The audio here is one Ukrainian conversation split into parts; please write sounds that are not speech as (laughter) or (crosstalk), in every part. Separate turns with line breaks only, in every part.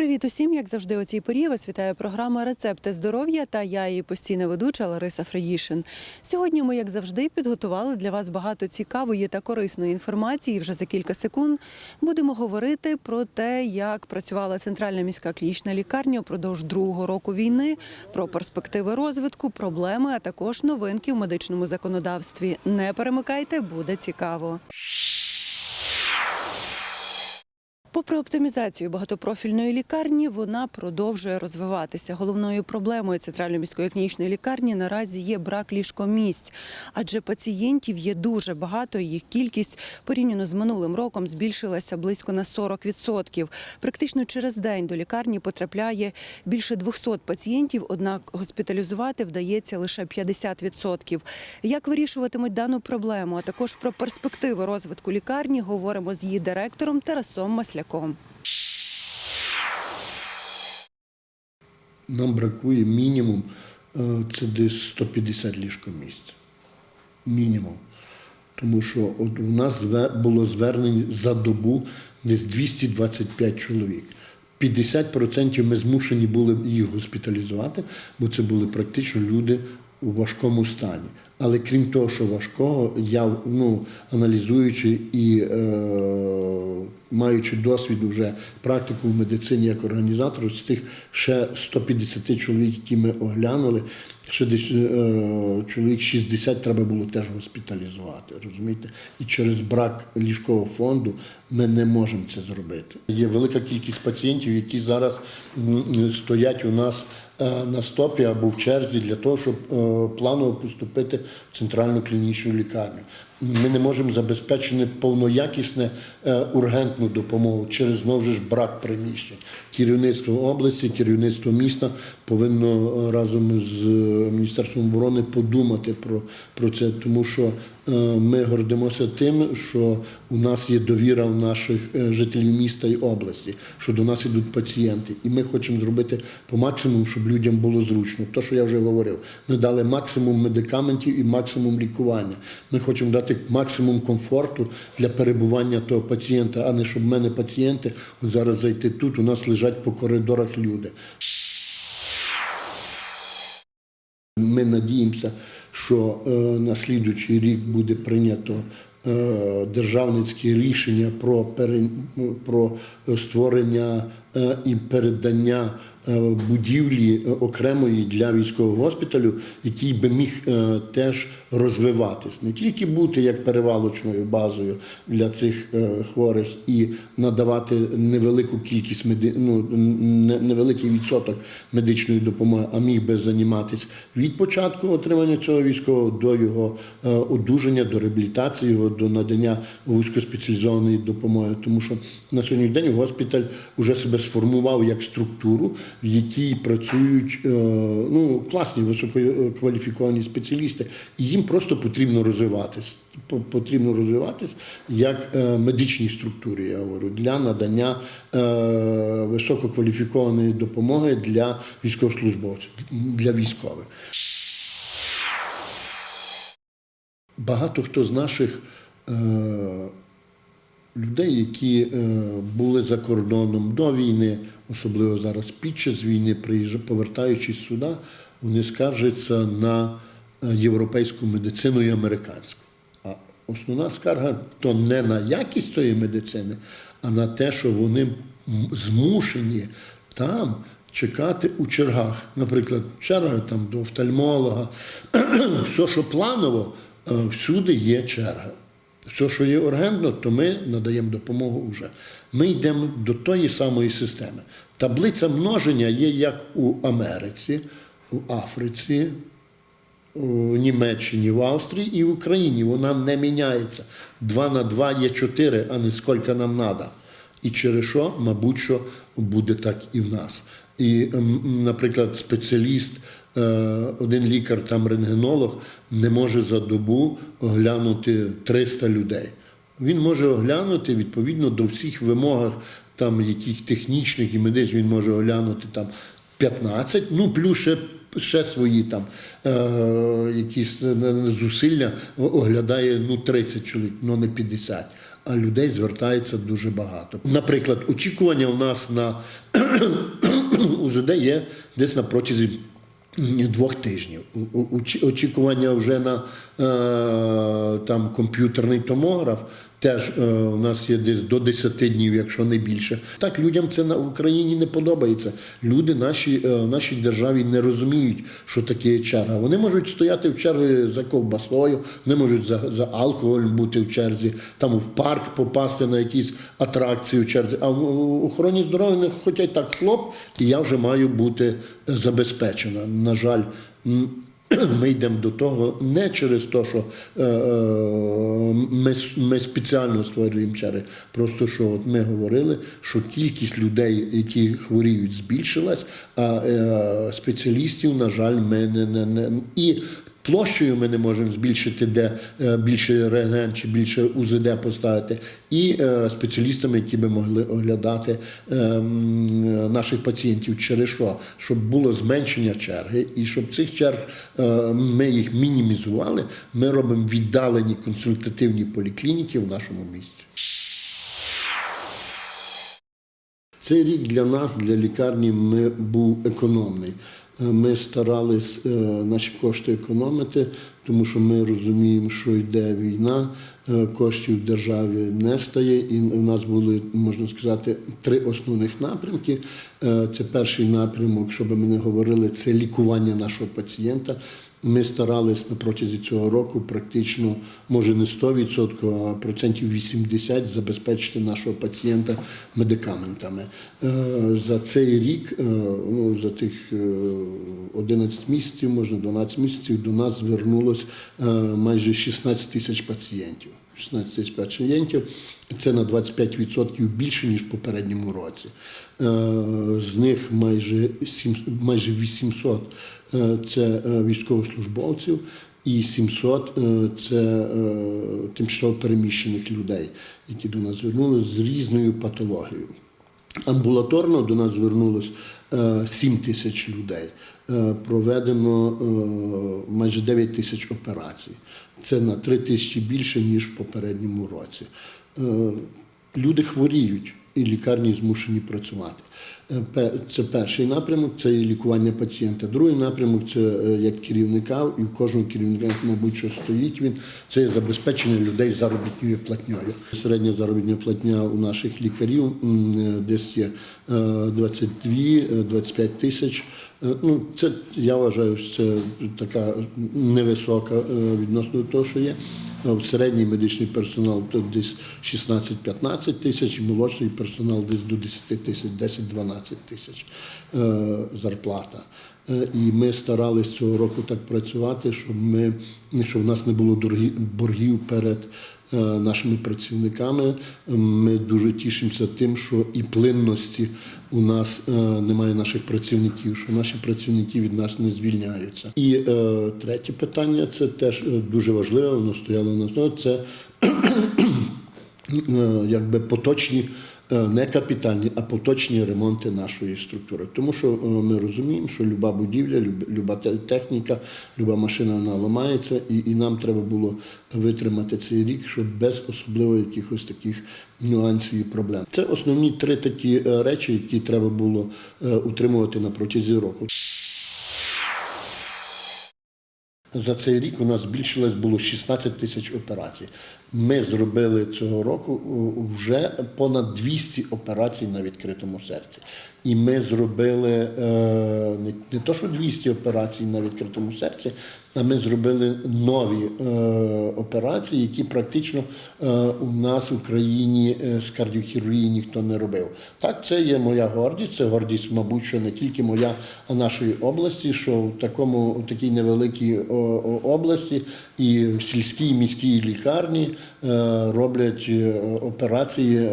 Привіт усім, як завжди, у цій порі вас вітає програма Рецепти здоров'я та я її постійна ведуча Лариса Фреїшин. Сьогодні ми, як завжди, підготували для вас багато цікавої та корисної інформації. Вже за кілька секунд будемо говорити про те, як працювала центральна міська клінічна лікарня упродовж другого року війни, про перспективи розвитку, проблеми, а також новинки в медичному законодавстві. Не перемикайте, буде цікаво. Попри оптимізацію багатопрофільної лікарні, вона продовжує розвиватися. Головною проблемою центральної міської клінічної лікарні наразі є брак ліжкомісць, адже пацієнтів є дуже багато. Їх кількість порівняно з минулим роком збільшилася близько на 40%. Практично через день до лікарні потрапляє більше 200 пацієнтів, однак госпіталізувати вдається лише 50%. Як вирішуватимуть дану проблему, а також про перспективи розвитку лікарні, говоримо з її директором Тарасом Масляком.
Нам бракує мінімум е, це десь 150 ліжкомісць. Мінімум. Тому що от у нас було звернень за добу десь 225 чоловік. 50% ми змушені були їх госпіталізувати, бо це були практично люди у важкому стані. Але крім того, що важкого, я ну, аналізуючи і е, маючи досвід вже практику в медицині як організатор, з тих ще 150 чоловік, які ми оглянули, ще десь е, чоловік 60 треба було теж госпіталізувати. Розумієте? І через брак ліжкового фонду ми не можемо це зробити. Є велика кількість пацієнтів, які зараз стоять у нас на стопі або в черзі для того, щоб е, планово поступити в центральну клінічну лікарню. Ми не можемо забезпечити повноякісне е, ургентну допомогу через знову ж брак приміщень. Керівництво області, керівництво міста повинно е, разом з е, Міністерством оборони подумати про, про це, тому що ми гордимося тим, що у нас є довіра в наших жителів міста і області, що до нас ідуть пацієнти, і ми хочемо зробити по максимуму, щоб людям було зручно. То, що я вже говорив, ми дали максимум медикаментів і максимум лікування. Ми хочемо дати максимум комфорту для перебування того пацієнта, а не щоб в мене пацієнти от зараз зайти тут. У нас лежать по коридорах люди. Ми надіємося, що е, на слідуючий рік буде прийнято е, державницьке рішення про, про створення е, і передання будівлі е, окремої для військового госпіталю, який би міг е, теж розвиватись, не тільки бути як перевалочною базою для цих е, хворих і надавати невелику кількість меди... ну, невеликий відсоток медичної допомоги, а міг би займатися від початку отримання цього військового до його е, одужання, до реабілітації, його до надання вузькоспеціалізованої допомоги. Тому що на сьогоднішній день госпіталь вже себе сформував як структуру, в якій працюють е, ну, класні висококваліфіковані спеціалісти, і їм просто потрібно розвиватись. Потрібно розвиватись як е, медичній структурі, я говорю, для надання е, висококваліфікованої допомоги для військовослужбовців, для військових. Багато хто з наших е, людей, які е, були за кордоном до війни, особливо зараз під час війни, повертаючись сюди, вони скаржаться на е, європейську медицину і американську. А основна скарга то не на якість цієї медицини, а на те, що вони змушені там чекати у чергах. Наприклад, черга там до офтальмолога, (clears throat) все, що планово, е, всюди є черга. Все, що є ургентно, то ми надаємо допомогу вже. Ми йдемо до тої самої системи. Таблиця множення є як у Америці, у Африці, у Німеччині, в Австрії і в Україні. Вона не міняється. Два на два є чотири, а не скільки нам треба. І через що, мабуть, що буде так і в нас. І, ем, наприклад, спеціаліст, один лікар, там рентгенолог, не може за добу оглянути 300 людей. Він може оглянути відповідно до всіх вимогах, там яких технічних і медичних, він може оглянути там 15, ну плюс ще ще свої там е, якісь е, зусилля оглядає ну 30 чоловік, ну не 50. А людей звертається дуже багато. Наприклад, очікування у нас на (clears throat) УЗД є десь на протязі двох тижнів. Очікування вже на е, там комп'ютерний томограф. Теж е, у нас є десь до 10 днів, якщо не більше. Так людям це на Україні не подобається. Люди наші е, нашій державі не розуміють, що таке черга. Вони можуть стояти в черзі за ковбасою, вони можуть за, за алкоголь бути в черзі, там в парк попасти на якісь атракції в черзі. А в охороні здоров'я не хочуть так хлоп, і я вже маю бути забезпечена. На жаль, (clears throat) ми йдемо до того не через те, що е, е, ми, ми спеціально створюємо черги. Просто що от ми говорили, що кількість людей, які хворіють, збільшилась, а е, спеціалістів, на жаль, ми не, не, не і. Площею ми не можемо збільшити, де е, більше рентген чи більше УЗД поставити, і е, спеціалістами, які би могли оглядати е, наших пацієнтів через що? Щоб було зменшення черги, і щоб цих черг е, ми їх мінімізували, ми робимо віддалені консультативні поліклініки в нашому місті. Цей рік для нас, для лікарні, ми був економний. Ми старались е, наші кошти економити, тому що ми розуміємо, що йде війна, е, коштів в державі не стає. І у нас були, можна сказати, три основних напрямки. Е, Це перший напрямок, щоб ми не говорили, це лікування нашого пацієнта. Ми старались на протязі цього року практично, може не 100%, а процентів 80 забезпечити нашого пацієнта медикаментами. Е, За цей рік, ну, за тих е, 11 місяців, можна 12 місяців, до нас звернулось е, майже 16 тисяч пацієнтів. 16 тисяч пацієнтів це на 25% більше, ніж в попередньому році. Е, З них майже, 7, майже 800 е, це військовослужбовців і 700 е, це тимчасово переміщених людей, які до нас звернулися з різною патологією. Амбулаторно до нас звернулось е, 7 тисяч людей. Е, Проведено е, майже 9 тисяч операцій. Це на 3 тисячі більше, ніж в попередньому році. Е, Люди хворіють і лікарні змушені працювати. Е, Це перший напрямок, це лікування пацієнта. Другий напрямок це е, як керівника, і в кожного керівника, мабуть, що стоїть він, це забезпечення людей заробітною платньою. Середня заробітна платня у наших лікарів е, десь є е, 22-25 тисяч. Е, Ну, це я вважаю, що це така невисока е, відносно того, що є. Середній медичний персонал то десь 16-15 тисяч, молочний персонал десь до 10 тисяч, 10-12 тисяч е, зарплата. Е, І ми старалися цього року так працювати, щоб ми щоб в нас не було боргів перед е, нашими працівниками. Ми дуже тішимося тим, що і плинності у нас е, немає наших працівників, що наші працівники від нас не звільняються. І е, третє питання це теж дуже важливе, воно стояло на це якби поточні. Е, Не капітальні, а поточні ремонти нашої структури. Тому що е, ми розуміємо, що люба будівля, люб- люба техніка, люба машина вона ламається, і, і нам треба було витримати цей рік, щоб без особливо якихось таких нюансів і проблем. Це основні три такі е, речі, які треба було утримувати на протязі року. За цей рік у нас збільшилось було 16 тисяч операцій. Ми зробили цього року вже понад 200 операцій на відкритому серці. І ми зробили е, не, то, що 200 операцій на відкритому серці, ми зробили нові е, операції, які практично е, у нас в Україні е, з кардіохірургії ніхто не робив. Так, це є моя гордість. Це гордість, мабуть, що не тільки моя, а нашої області, що в такому в такій невеликій області і в сільській міській лікарні роблять операції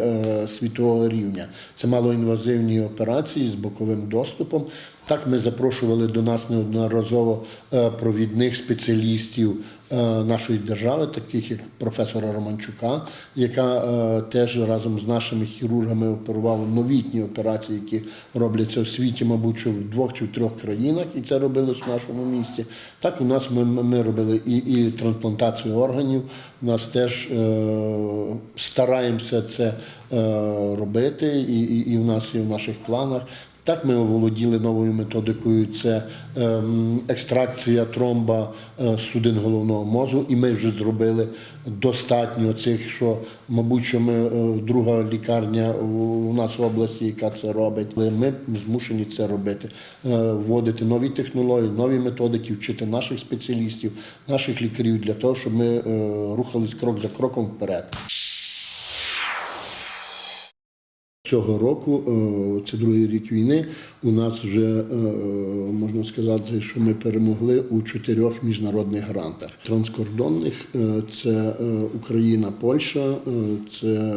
світового рівня. Це малоінвазивні операції з боковим доступом. Так, ми запрошували до нас неодноразово е, провідних спеціалістів е, нашої держави, таких як професора Романчука, яка е, теж разом з нашими хірургами оперувала новітні операції, які робляться в світі, мабуть, в двох чи в трьох країнах, і це робилось в нашому місті. Так у нас ми, ми робили і, і трансплантацію органів. У нас теж е, стараємося це е, робити, і, і, і в нас і в наших планах. Так, ми оволоділи новою методикою. Це ем, екстракція тромба е, судин головного мозку, і ми вже зробили достатньо цих, що, мабуть, що ми е, друга лікарня у, нас в області, яка це робить. Але ми змушені це робити, е, вводити нові технології, нові методики, вчити наших спеціалістів, наших лікарів для того, щоб ми рухались крок за кроком вперед. Цього року, е, це другий рік війни, у нас вже е, можна сказати, що ми перемогли у чотирьох міжнародних грантах. Транскордонних е, це Україна, Польща, це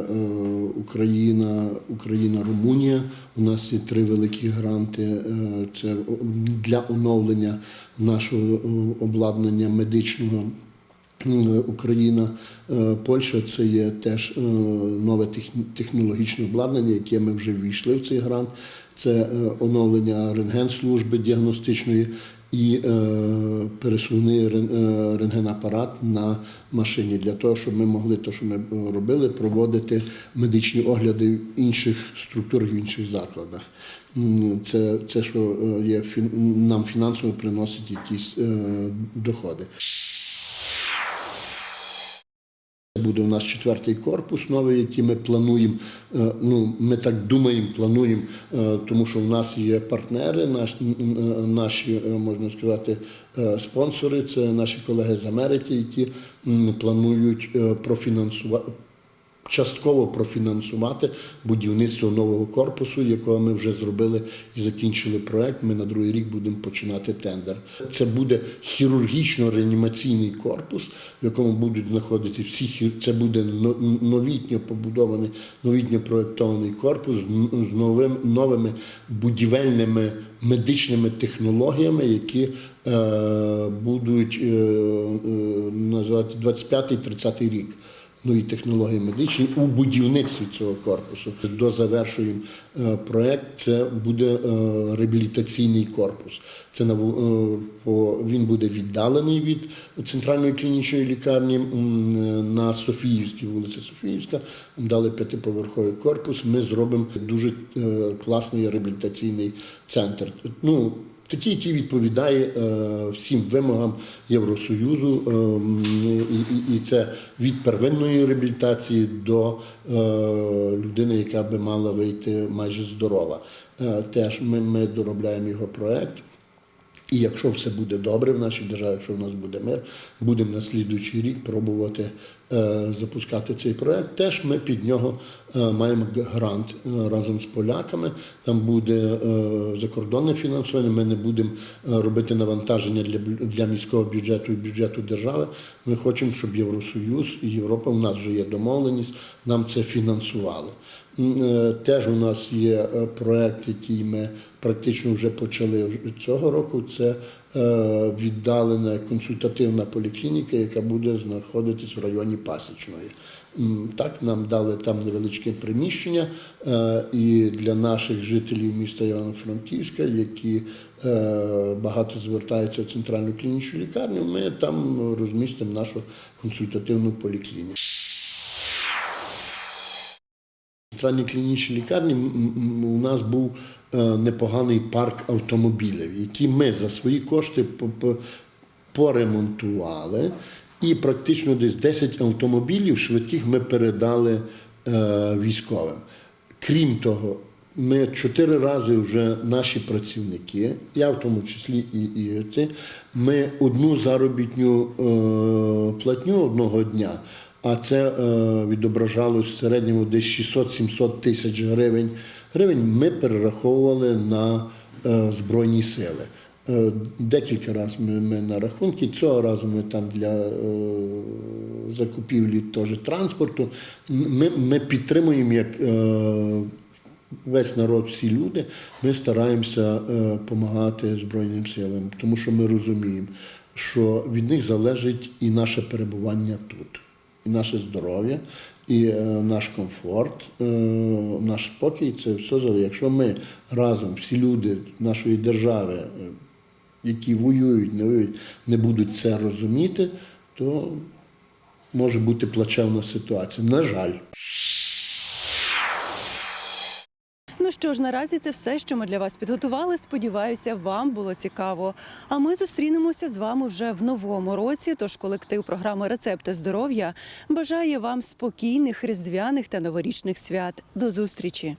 Україна, Україна, Румунія. У нас є три великі гранти. Це для оновлення нашого обладнання медичного. Україна, е, Польща це є теж е, нове технологічне обладнання, яке ми вже ввійшли в цей грант. Це е, оновлення рентген-служби діагностичної і пересувний рен- рентгенапарат на машині для того, щоб ми могли те, що ми робили, проводити медичні огляди в інших структурах, в інших закладах. Це, це що є нам фінансово приносить якісь доходи. Буде у нас четвертий корпус новий, який ми плануємо. е, Ну, ми так думаємо, плануємо, е, тому що в нас є партнери, н- наші, е, можна сказати, е, спонсори, це наші колеги з Америки, які планують е, профінансувати. Частково профінансувати будівництво нового корпусу, якого ми вже зробили і закінчили проект. Ми на другий рік будемо починати тендер. Це буде хірургічно-реанімаційний корпус, в якому будуть знаходитися всі Це буде новітньо побудований, новітньо проєктований корпус з новим новими будівельними медичними технологіями, які е, будуть е, е, називати 25-30 рік нові технології медичні у будівництві цього корпусу. Дозавершуємо е, проект. Це буде е, реабілітаційний корпус. Це е, він буде віддалений від центральної клінічної лікарні на Софіївській вулиці Софіївська. Дали п'ятиповерховий корпус. Ми зробимо дуже класний реабілітаційний центр. Ну Такий, який відповідає е, всім вимогам Євросоюзу, е, і, це від первинної реабілітації до е, людини, яка би мала вийти майже здорова. Е, теж ми, ми доробляємо його проект. І якщо все буде добре в нашій державі, якщо в нас буде мир, будемо на слідуючий рік пробувати запускати цей проект. Теж ми під нього е, маємо грант е, разом з поляками. Там буде е, закордонне фінансування. Ми не будемо е, робити навантаження для, для міського бюджету і бюджету держави. Ми хочемо, щоб Євросоюз і Європа, у нас вже є домовленість, нам це фінансували. Е, Теж у нас є е, проект, який ми практично вже почали цього року. Це е, віддалена консультативна поліклініка, яка буде знаходитись в районі Пасічної. Так, нам дали там невеличке приміщення, е, і для наших жителів міста Івано-Франківська, які е, багато звертаються в центральну клінічну лікарню, ми там розмістимо нашу консультативну поліклініку. В центральній клінічній лікарні у нас був е, непоганий парк автомобілів, які ми за свої кошти по- по- поремонтували. І практично десь 10 автомобілів швидких ми передали е, військовим. Крім того, ми чотири рази вже наші працівники, я в тому числі і, і ці, ми одну заробітню е, платню одного дня, а це е, відображалось в середньому десь 600-700 тисяч гривень. Гривень ми перераховували на е, Збройні сили. Е, Декілька разів ми, ми на рахунки. Цього разу ми там для е, закупівлі теж транспорту. Ми, ми підтримуємо як е, весь народ, всі люди. Ми стараємося допомагати Збройним силам, тому що ми розуміємо, що від них залежить і наше перебування тут, і наше здоров'я, і е, наш комфорт, е, наш спокій. Це все залежить. Якщо ми разом, всі люди нашої держави, е, які воюють, не воюють, не будуть це розуміти, то може бути плачевна ситуація. На жаль.
Що ж, наразі це все, що ми для вас підготували. Сподіваюся, вам було цікаво. А ми зустрінемося з вами вже в новому році. Тож колектив програми Рецепти здоров'я бажає вам спокійних різдвяних та новорічних свят. До зустрічі!